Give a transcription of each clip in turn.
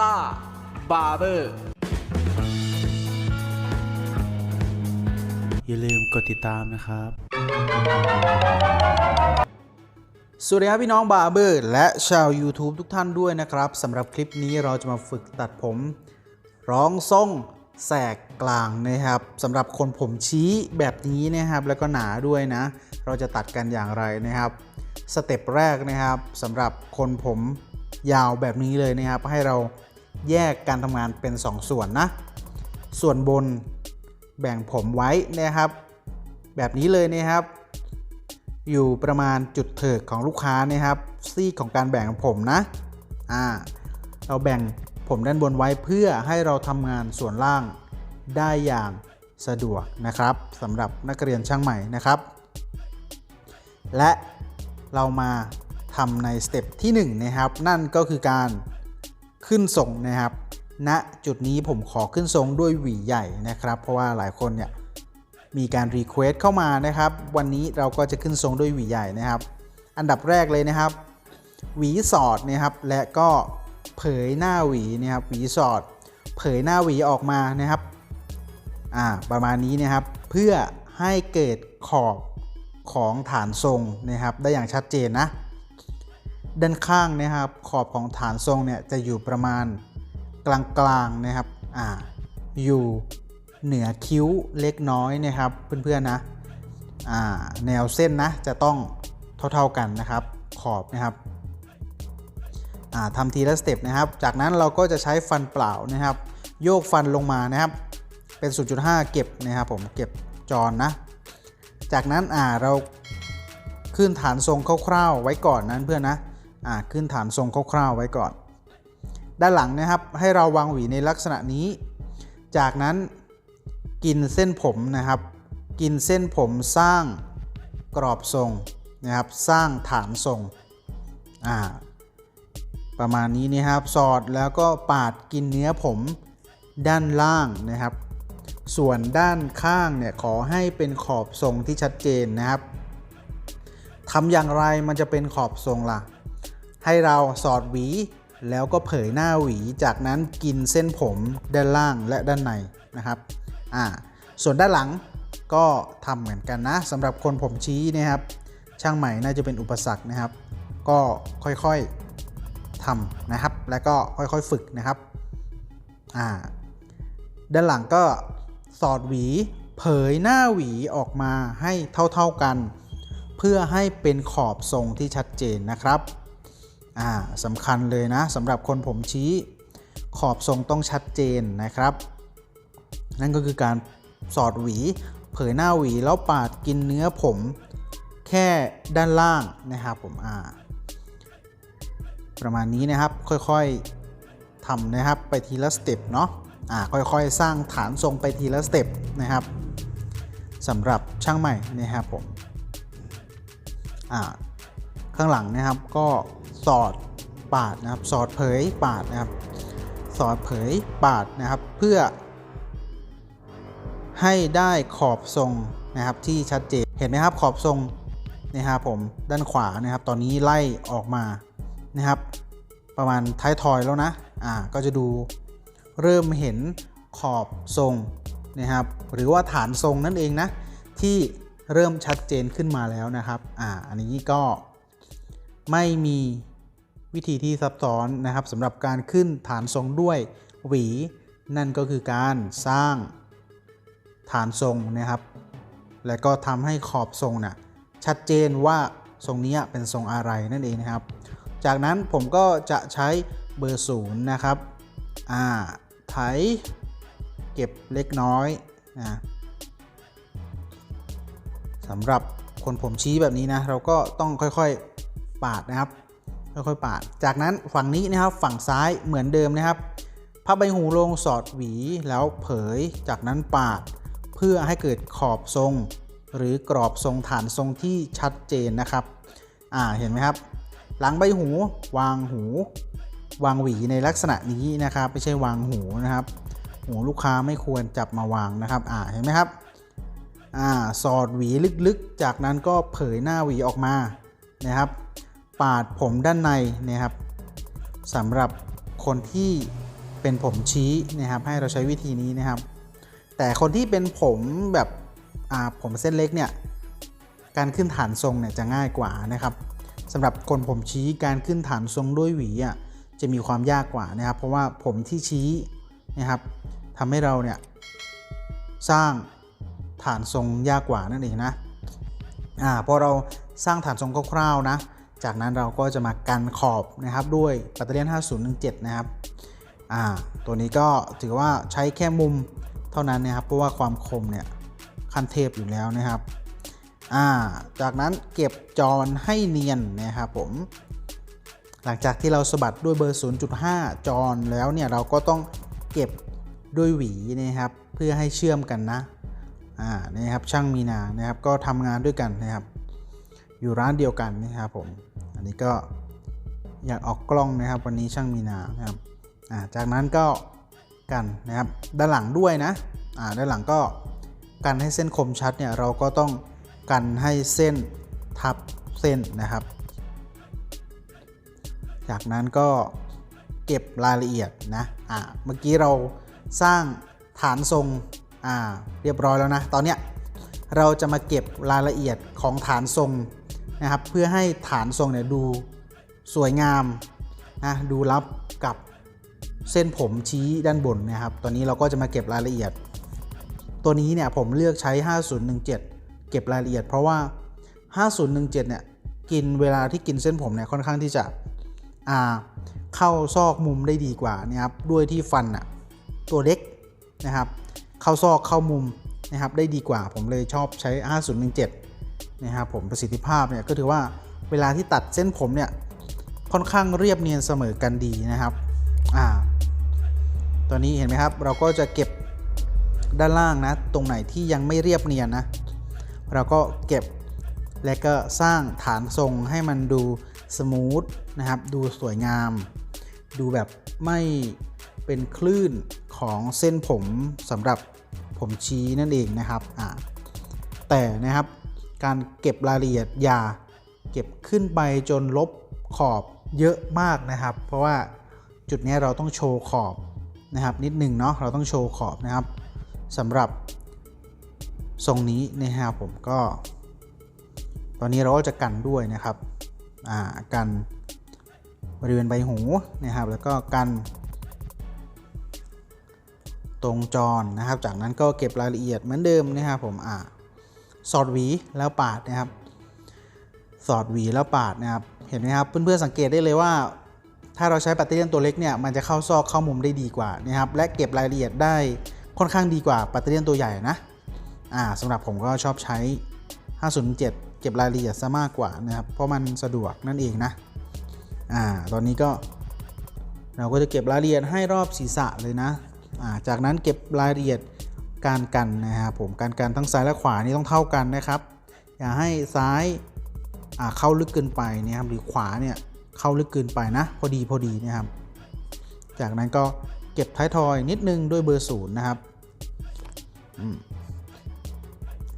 ต้าบาร์เบอร์ อย่าลืมกดติดตามนะครับ สวัสดีครับพี่น้องบาร์เบอร์และชาว YouTube ทุกท่านด้วยนะครับสำหรับคลิปนี้เราจะมาฝึกตัดผม ร้องทรงแสกกลางนะครับสำหรับคนผมชี้แบบนี้นะครับ แล้วก็หนาด้วยนะ เราจะตัดกันอย่างไรนะครับสเต็ปแรกนะครับสำหรับคนผมยาวแบบนี้เลยนะครับ ให้เรา แยกการทำงานเป็น2ส่วนนะ ส่วนบนแบ่งผมไว้นะครับ แบบนี้เลยนะครับ อยู่ประมาณจุดเถิกของลูกค้านะครับซีกของการแบ่งของผมนะอ่าเราแบ่งผมด้านบนไว้เพื่อให้เราทำงานส่วนล่างได้อย่างสะดวกนะครับสำหรับนักเรียนช่างใหม่นะครับ และเรามาทำในสเต็ปที่1นะครับ นั่นก็คือการ ขึ้นทรงนะครับณจุดนี้ผมขอขึ้นทรงด้วยหวีใหญ่นะครับ เพราะว่าหลายคนเนี่ยมีการรีเควสเข้ามานะครับ วันนี้เราก็จะขึ้นทรงด้วยหวีใหญ่นะครับ อันดับแรกเลยนะครับ หวีสอดนะครับ และก็เผยหน้าหวีนะครับ หวีสอด เผยหน้าหวีออกมานะครับ อ่า ประมาณนี้นะครับ เพื่อให้เกิดขอบของฐานทรงนะครับ ได้อย่างชัดเจนนะ ด้านข้างนะครับขอบของฐานทรงเนี่ยจะอยู่ประมาณกลางๆนะครับอ่าอยู่เหนือคิ้วเล็กน้อยนะครับเพื่อนๆนะอ่าแนวเส้นนะจะต้องเท่าๆกันนะครับขอบนะครับอ่าทำทีละสเต็ปนะครับ จากนั้นเราก็จะใช้ฟันเปล่านะครับ โยกฟันลงมานะครับ เป็น 0.5 เก็บนะครับผมเก็บจอนนะ จากนั้นอ่าเราขึ้นฐานทรงคร่าวๆไว้ก่อนนั้นเพื่อนนะ อ่าขึ้นฐานทรงคร่าวๆไว้ก่อน ด้านหลังนะครับให้เราวางหวีในลักษณะนี้ จากนั้นกินเส้นผมนะครับ กินเส้นผมสร้างกรอบทรงนะครับ สร้างฐานทรงอ่าประมาณนี้นะครับ สอดแล้วก็ปาดกินเนื้อผมด้านล่างนะครับ ส่วนด้านข้างเนี่ยขอให้เป็นขอบทรงที่ชัดเจนนะครับทำอย่างไรมันจะเป็นขอบทรงล่ะ ให้เราสอดหวี แล้วก็เผยหน้าหวี จากนั้นกินเส้นผมด้านล่างและด้านในนะครับอ่าส่วนด้านหลังก็ทำเหมือนกันนะสำหรับคนผมชี้นะครับ ช่างใหม่น่าจะเป็นอุปสรรคนะครับ ก็ค่อยๆทำนะครับ แล้วก็ค่อยๆฝึกนะครับอ่าด้านหลังก็สอดหวี เผยหน้าหวีออกมาให้เท่าๆกัน เพื่อให้เป็นขอบทรงที่ชัดเจนนะครับ อ่าสำคัญเลยนะสำหรับคนผมชี้ขอบทรงต้องชัดเจนนะครับ นั่นก็คือการสอดหวี เผยหน้าหวีแล้วปาดกินเนื้อผม แค่ด้านล่างนะครับผมอ่าประมาณนี้นะครับค่อยๆทำนะครับไปทีละสเต็ปเนาะอ่าค่อยๆ สร้างฐานทรงไปทีละสเต็ปนะครับสำหรับช่างใหม่นะครับผมอ่าข้างหลังนะครับก็ สอดปาดนะครับ สอดเผยปาดนะครับ สอดเผยปาดนะครับ เพื่อ ให้ได้ขอบทรงนะครับที่ชัดเจนเห็นไหมครับขอบทรงนะครับผมด้านขวานะครับ ตอนนี้ไล่ออกมานะครับ ประมาณท้ายทอยแล้วนะอ่าก็จะดูเริ่มเห็นขอบทรงนะครับ หรือว่าฐานทรงนั่นเองนะที่เริ่มชัดเจนขึ้นมาแล้วนะครับ อ่า อันนี้ก็ไม่มี วิธีที่ซับซ้อนนะครับสำหรับการขึ้นฐานทรงด้วยหวี นั่นก็คือการสร้างฐานทรงนะครับ และก็ทำให้ขอบทรงนะ่ะชัดเจนว่าทรงนี้เป็นทรงอะไรนั่นเองนะครับ จากนั้นผมก็จะใช้เบอร์ศูนย์นะครับอ่าไถเก็บเล็กน้อยนะสำหรับคนผมชี้แบบนี้นะ เราก็ต้องค่อยๆปาดนะครับ ค่อยๆปาด จากนั้นฝั่งนี้นะครับฝั่งซ้ายเหมือนเดิมนะครับพับใบหูลงสอดหวีแล้วเผย จากนั้นปาด เพื่อให้เกิดขอบทรง หรือกรอบทรงฐานทรงที่ชัดเจนนะครับ อ่าเห็นไหมครับ หลังใบหูวางหู วางหวีในลักษณะนี้นะครับ ไม่ใช่วางหูนะครับ หูลูกค้าไม่ควรจับมาวางนะครับ อ่าเห็นไหมครับอ่าสอดหวีลึกๆ จากนั้นก็เผยหน้าหวีออกมานะครับ ปาดผมด้านในนะครับสำหรับคนที่เป็นผมชี้นะครับ ให้เราใช้วิธีนี้นะครับ แต่คนที่เป็นผมแบบผมเส้นเล็กเนี่ยการขึ้นฐานทรงเนี่ยจะง่ายกว่านะครับสำหรับคนผมชี้การขึ้นฐานทรงด้วยหวีอะจะมีความยากกว่านะครับ เพราะว่าผมที่ชี้นะครับทำให้เราเนี่ยสร้างฐานทรงยากกว่านั่นเองนะอ่าพอเราสร้างฐานทรงคร่าวๆนะ จากนั้นเราก็จะมากันขอบนะครับด้วยปัตเตอร์เลียน5017 นะครับอ่าตัวนี้ก็ถือว่าใช้แค่มุมเท่านั้นนะครับ เพราะว่าความคมเนี่ยขั้นเทพอยู่แล้วนะครับอ่าจากนั้นเก็บจอนให้เนียนนะครับผม หลังจากที่เราสะบัดด้วยเบอร์ 0.5 จอนแล้วเนี่ยเราก็ต้องเก็บด้วยหวีนะครับ เพื่อให้เชื่อมกันนะอ่านี่ครับช่างมีนานะครับก็ทำงานด้วยกันนะครับ อยู่ร้านเดียวกันนะครับผม อันนี้ก็อยากออกกล้องนะครับวันนี้ช่างมีนานะครับจากนั้นก็กันนะครับด้านหลังด้วยนะด้านหลังก็กันให้เส้นคมชัดเนี่ยเราก็ต้องกันให้เส้นทับเส้นนะครับ จากนั้นก็เก็บรายละเอียดนะอ่าเมื่อกี้เราสร้างฐานทรงอ่าเรียบร้อยแล้วนะ ตอนเนี้ยเราจะมาเก็บรายละเอียดของฐานทรง นะครับเพื่อให้ฐานทรงเนี่ยดูสวยงามนะดูรับกับเส้นผมชี้ด้านบนนะครับ ตอนนี้เราก็จะมาเก็บรายละเอียด ตัวนี้เนี่ยผมเลือกใช้ 5017 เก็บรายละเอียด เพราะว่า 5017 เนี่ยกินเวลาที่กินเส้นผมเนี่ยค่อนข้างที่จะอ่าเข้าซอกมุมได้ดีกว่านะครับด้วยที่ฟันอะตัวเล็กนะครับ เข้าซอกเข้ามุมนะครับได้ดีกว่าผมเลยชอบใช้ 5017 นะครับผมประสิทธิภาพเนี่ยก็ถือว่าเวลาที่ตัดเส้นผมเนี่ยค่อนข้างเรียบเนียนเสมอกันดีนะครับอ่าตัวนี้เห็นไหมครับ เราก็จะเก็บด้านล่างนะ ตรงไหนที่ยังไม่เรียบเนียนนะ เราก็เก็บและก็สร้างฐานทรงให้มันดูสมูทนะครับ ดูสวยงาม ดูแบบไม่เป็นคลื่นของเส้นผมสำหรับผมชี้นั่นเองนะครับอ่าแต่นะครับ การเก็บรายละเอียดอย่าเก็บขึ้นไปจนลบขอบเยอะมากนะครับ เพราะว่าจุดนี้เราต้องโชว์ขอบนะครับ นิดหนึ่งเนาะเราต้องโชว์ขอบนะครับสำหรับทรงนี้นะครับผมก็ ตอนนี้เราก็จะกันด้วยนะครับอ่ากันบริเวณใบหูนะครับ แล้วก็กันตรงจรนะครับ จากนั้นก็เก็บรายละเอียดเหมือนเดิมนะครับผมอ่า สอดหวีแล้วปาดนะครับ สอดหวีแล้วปาดนะครับ เห็นไหมครับ เพื่อนๆสังเกตได้เลยว่า ถ้าเราใช้ปัตเตอร์เลียนตัวเล็กเนี่ยมันจะเข้าซอกเข้ามุมได้ดีกว่านะครับ และเก็บรายละเอียดได้ค่อนข้างดีกว่าปัตเตอร์เลียนตัวใหญ่นะ อ่าสำหรับผมก็ชอบใช้ 507 เก็บรายละเอียดซะมากกว่านะครับ เพราะมันสะดวกนั่นเองนะ อ่า ตอนนี้ก็เราก็จะเก็บรายละเอียดให้รอบศีรษะเลยนะอ่าจากนั้นเก็บรายละเอียด การกันนะครับผมการกันทั้งซ้ายและขวานี่ต้องเท่ากันนะครับ อย่าให้ซ้ายเข้าลึกเกินไปนะครับหรือขวาเนี่ยเข้าลึกเกินไปนะ พอดีพอดีนะครับ จากนั้นก็เก็บท้ายทอยนิดนึงด้วยเบอร์ศูนย์นะครับ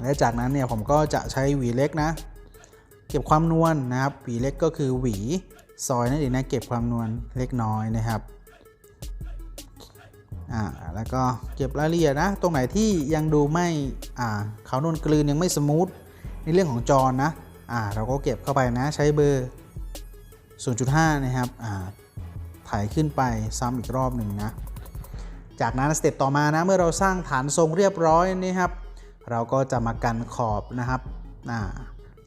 และจากนั้นเนี่ยผมก็จะใช้หวีเล็กนะ เก็บความนวลนะครับหวีเล็กก็คือหวีซอยนั่นเองนะเก็บความนวลเล็กน้อยนะครับ อ่าแล้วก็เก็บรายละเอียดนะ ตรงไหนที่ยังดูไม่อ่าขาวนวลกลืนยังไม่สมูทในเรื่องของจอนะอ่าเราก็เก็บเข้าไปนะใช้เบอร์ 0.5 นะครับอ่าถ่ายขึ้นไปซ้ำอีกรอบหนึ่งนะ จากนั้นสเต็ปต่อมานะเมื่อเราสร้างฐานทรงเรียบร้อยนี่ครับ เราก็จะมากันขอบนะครับอ่า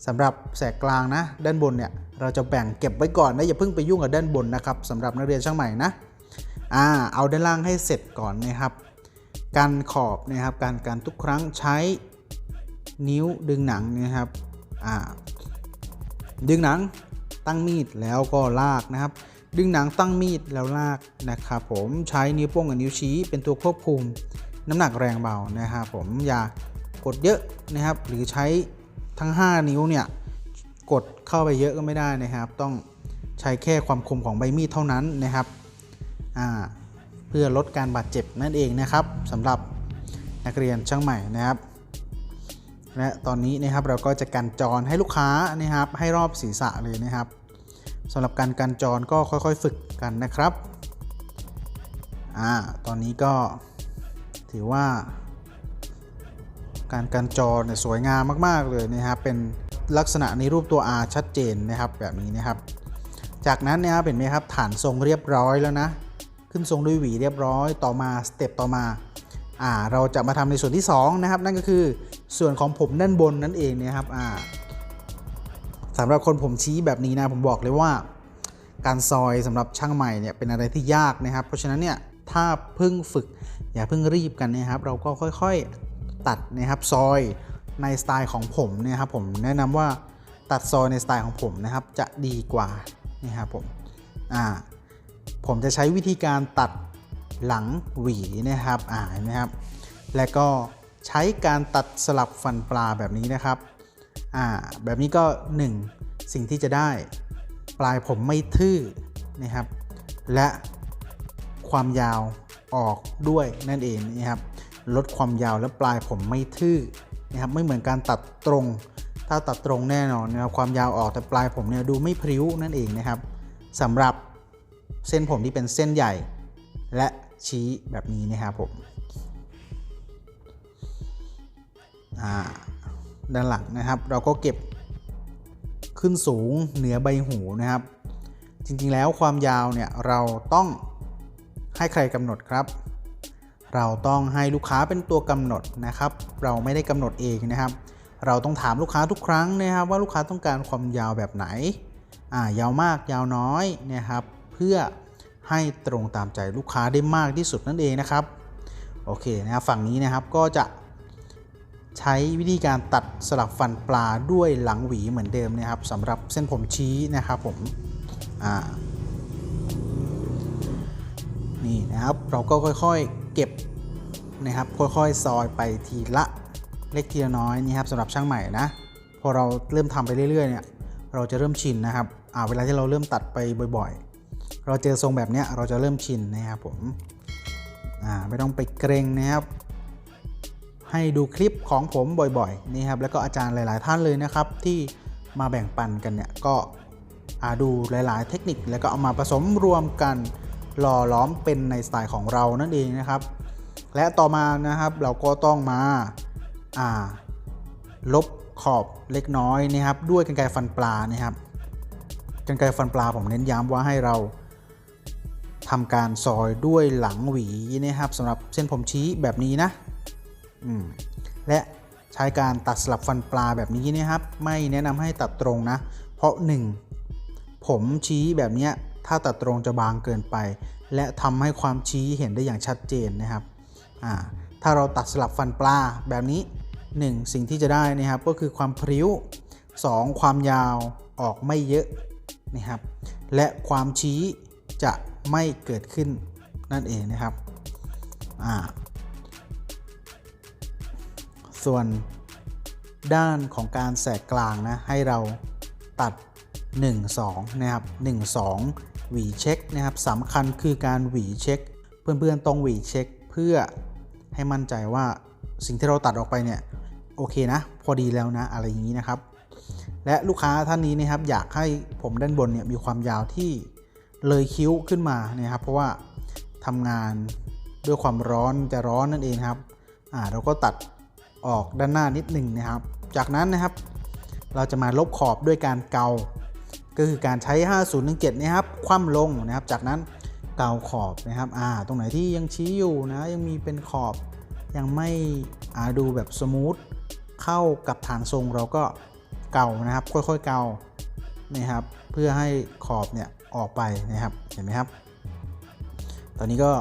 สำหรับแสกกลางนะ ด้านบนเนี่ยเราจะแบ่งเก็บไว้ก่อนนะอย่าเพิ่งไปยุ่งกับด้านบนนะครับสำหรับนักเรียนช่างใหม่นะ อ่าเอาด้านล่างให้เสร็จก่อนนะครับกันขอบนะครับการการทุกครั้งใช้นิ้วดึงหนังนะครับอ่าดึงหนังตั้งมีดแล้วก็ลากนะครับ ดึงหนังตั้งมีดแล้วลากนะครับผมใช้นิ้วโป้งกับนิ้วชี้เป็นตัวควบคุมน้ำหนักแรงเบานะครับผมอย่ากดเยอะนะครับ หรือใช้ทั้ง 5 นิ้วเนี่ยกดเข้าไปเยอะก็ไม่ได้นะครับ ต้องใช้แค่ความคมของใบมีดเท่านั้นนะครับ เพื่อลดการบาดเจ็บนั่นเองนะครับสำหรับนักเรียนช่างใหม่นะครับและตอนนี้นะครับเราก็จะกันจรให้ลูกค้านะครับให้รอบศีรษะเลยนะครับสำหรับการกันจรก็ค่อยๆ ฝึกกันนะครับอ่าตอนนี้ก็ถือว่า การกันจอเนี่ยสวยงามมากๆเลยนะครับเป็นลักษณะในรูปตัว R ชัดเจนนะครับแบบนี้นะครับ จากนั้นนะครับเห็นไหมครับฐานทรงเรียบร้อยแล้วนะ ขึ้นทรงด้วยหวีเรียบร้อยต่อมาสเต็ปต่อมาอ่าเราจะมาทำในส่วนที่2นะครับนั่นก็คือส่วนของผมด้านบนนั่นเองนะครับอ่าสำหรับคนผมชี้แบบนี้นะผมบอกเลยว่า การซอยสำหรับช่างใหม่เนี่ยเป็นอะไรที่ยากนะครับ เพราะฉะนั้นเนี่ยถ้าเพิ่งฝึกอย่าเพิ่งรีบกันนะครับ เราก็ค่อยๆตัดนะครับซอยในสไตล์ของผมเนะครับผมแนะนำว่าตัดซอยในสไตล์ของผมนะครับจะดีกว่านะครับผมอ่า ผมจะใช้วิธีการตัดหลังหวีนะครับอ่าเห็นไหมครับ และก็ใช้การตัดสลับฟันปลาแบบนี้นะครับอ่าแบบนี้ก็ 1 สิ่งที่จะได้ ปลายผมไม่ทื่อนะครับ และความยาวออกด้วยนั่นเองนะครับลดความยาวและปลายผมไม่ทื่อนะครับไม่เหมือนการตัดตรง ถ้าตัดตรงแน่นอนนะครับความยาวออกแต่ปลายผมเนี่ยดูไม่พริ้วนั่นเองนะครับสำหรับ เส้นผมที่เป็นเส้นใหญ่ และชี้แบบนี้นะครับผมอ่าด้านหลังนะครับ เราก็เก็บขึ้นสูงเหนือใบหูนะครับ จริงๆแล้วความยาวเนี่ยเราต้องให้ใครกำหนดครับ เราต้องให้ลูกค้าเป็นตัวกำหนดนะครับ เราไม่ได้กำหนดเองนะครับ เราต้องถามลูกค้าทุกครั้งนะครับ ว่าลูกค้าต้องการความยาวแบบไหนอ่ายาวมากยาวน้อยนะครับ เพื่อให้ตรงตามใจลูกค้าได้มากที่สุดนั่นเองนะครับ โอเคนะครับฝั่งนี้นะครับก็จะใช้วิธีการตัดสลับฟันปลาด้วยหลังหวีเหมือนเดิมนะครับสำหรับเส้นผมชี้นะครับผมอ่านี่นะครับเราก็ค่อยๆเก็บนะครับค่อยๆซอยไปทีละเล็กทีละน้อยนี่ครับสำหรับช่างใหม่นะพอเราเริ่มทำไปเรื่อยๆเนี่ยเราจะเริ่มชินนะครับอ่าเวลาที่เราเริ่มตัดไปบ่อยๆ เราเจอทรงแบบนี้เราจะเริ่มชินนะครับผมไม่ต้องไปเกรงนะครับ ให้ดูคลิปของผมบ่อยๆนี่ครับแล้วก็อาจารย์หลาย ๆ ท่านเลยนะครับ ที่มาแบ่งปันกันเนี่ยก็ดูหลาย ๆ เทคนิคแล้วก็เอามาผสมรวมกันหล่อล้อมเป็นในสไตล์ของเรานั่นเองนะครับ และต่อมานะครับเราก็ต้องมาาลบขอบเล็กน้อยนะครับ ด้วยกรรไกฟันปลานะครับกรรไกฟันปลาผมเน้นย้ำว่าให้เรา ทำการซอยด้วยหลังหวีนะครับสำหรับเส้นผมชี้แบบนี้นะและใช้การตัดสลับฟันปลาแบบนี้นะครับ ไม่แนะนำให้ตัดตรงนะ เพราะ 1. ผมชี้แบบนี้ถ้าตัดตรงจะบางเกินไป และทำให้ความชี้เห็นได้อย่างชัดเจนนะครับถ้าเราตัดสลับฟันปลาแบบนี้ 1. สิ่งที่จะได้นะครับก็คือความพริ้ว 2. ความยาวออกไม่เยอะนะครับ และความชี้จะ ไม่เกิดขึ้นนั่นเองนะครับอ่าส่วนด้านของการแสกกลางนะ ให้เราตัด 1 2 นะครับ 1 2 หวีเช็คนะครับสำคัญคือการหวีเช็ค เพื่อนๆต้องหวีเช็คเพื่อให้มั่นใจว่าสิ่งที่เราตัดออกไปเนี่ยโอเคนะ พอดีแล้วนะ อะไรอย่างนี้นะครับ และลูกค้าท่านนี้นะครับอยากให้ผมด้านบนเนี่ยมีความยาวที่ เลยคิ้วขึ้นมานะครับเพราะว่าทำงานด้วยความร้อนจะร้อนนั่นเองครับอ่าเราก็ตัดออกด้านหน้านิดหนึ่งนะครับ จากนั้นนะครับ เราจะมาลบขอบด้วยการเกา ก็คือการใช้ 5017นะครับ คว่ำลงนะครับ จากนั้นเกาขอบนะครับอ่าตรงไหนที่ยังชี้อยู่นะยังมีเป็นขอบยังไม่อ่าดูแบบสมูทเข้ากับฐานทรงเราก็เกานะครับ ค่อยๆเกา นะครับ เพื่อให้ขอบเนี่ยออกไปนะครับเห็นไหมครับ ตอนนี้ก็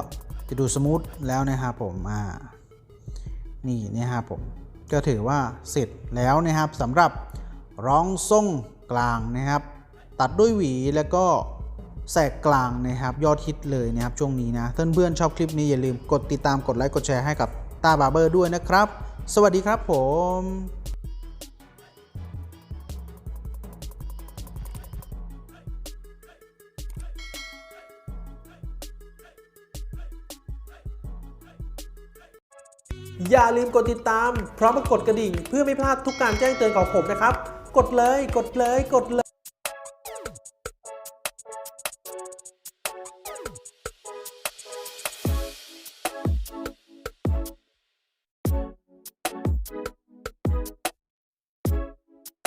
จะดูสมูทแล้วนะครับผมอ่านี่นะครับผมก็ถือว่าเสร็จแล้วนะครับสำหรับร้องทรงกลางนะครับ ตัดด้วยหวีแล้วก็แสกกลางนะครับ ยอดฮิตเลยนะครับช่วงนี้นะเพื่อนๆชอบคลิปนี้อย่าลืมกดติดตามกดไลค์กดแชร์ให้กับตาบาร์เบอร์ด้วยนะครับ สวัสดีครับผม อย่าลืมกดติดตาม พร้อมกับกดกระดิ่ง เพื่อไม่พลาดทุกการแจ้งเตือนของผมนะครับ กดเลย กดเลย กดเลย